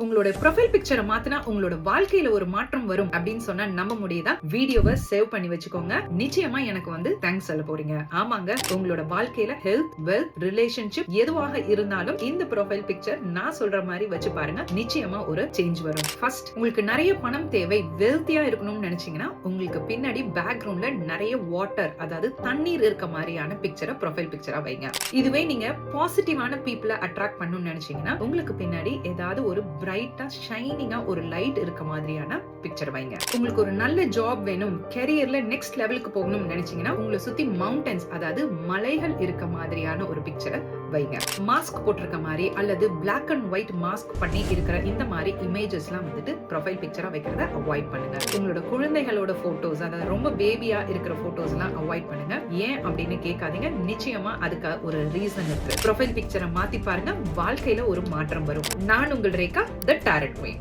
உங்களோட ப்ரொஃபைல் பிக்சரை மாத்தினா உங்களோட வாழ்க்கையில ஒரு மாற்றம் வரும் அப்படின்னு சொன்னா நம்ப முடியுதா வீடியோவை சேவ் பண்ணி வச்சுக்கோங்க. நிச்சயமா எனக்கு வந்து தேங்க்ஸ் சொல்ல போறீங்க. ஆமாங்க உங்களோட வாழ்க்கையில ஹெல்த் வெல்த் ரிலேஷன்ஷிப் எதுவாக இருந்தாலும் இந்த ப்ரொஃபைல் பிக்சர் நான் சொல்ற மாதிரி வச்சு பாருங்க. நிச்சயமா ஒரு சேஞ்ச் வரும். ஃபர்ஸ்ட் உங்களுக்கு நிறைய பணம் தேவை. வெல்த்தியா இருக்கணும்னு நினைச்சீங்கன்னா உங்களுக்கு பின்னாடி பேக்ரவுண்ட்ல நிறைய வாட்டர் அதாவது தண்ணீர் இருக்க மாதிரியான பிக்சரை ப்ரொஃபைல் பிக்சரா வைங்க. இதுவே நீங்க பாசிட்டிவான பீப்புளை அட்ராக்ட் பண்ணணும்னு நினைச்சீங்கன்னா உங்களுக்கு பின்னாடி ஏதாவது ஒரு பிரைட்டாக ஷைனிங்கா ஒரு லைட் இருக்க மாதிரியான பிக்சர் வைங்க. உங்களுக்கு ஒரு நல்ல ஜாப் வேணும் கெரியர்ல நெக்ஸ்ட் லெவலுக்கு போகணும்னு நினைச்சீங்கன்னா உங்களை சுத்தி மவுண்டன்ஸ் அதாவது மலைகள் இருக்க மாதிரியான ஒரு பிக்சரை வைங்க. மாஸ்க் போட்டிருக்க மாதிரி அல்லது பிளாக் அண்ட் ஒயிட் மாஸ்க் பண்ணி இருக்கிற இந்த மாதிரி இமேஜஸ்லாம் வந்துட்டு ப்ரொஃபைல் பிக்சரா வைக்கிறத அவாய்ட் பண்ணுங்க. உங்களோட குழந்தைகளோட ஃபோட்டோஸ் அதாவது ரொம்ப பேபியா இருக்கிற ஃபோட்டோஸ்லாம் அவாய்ட் பண்ணுங்க. ஏன் அப்படின்னு கேட்காதீங்க. நிச்சயமா அதுக்கு ஒரு ரீசன் இருக்கு. ப்ரொஃபைல் பிக்சரை மாத்தி பாருங்க. வாழ்க்கையில ஒரு மாற்றம் வரும். நான் உங்கள் ரேகா த டேரட் குயின்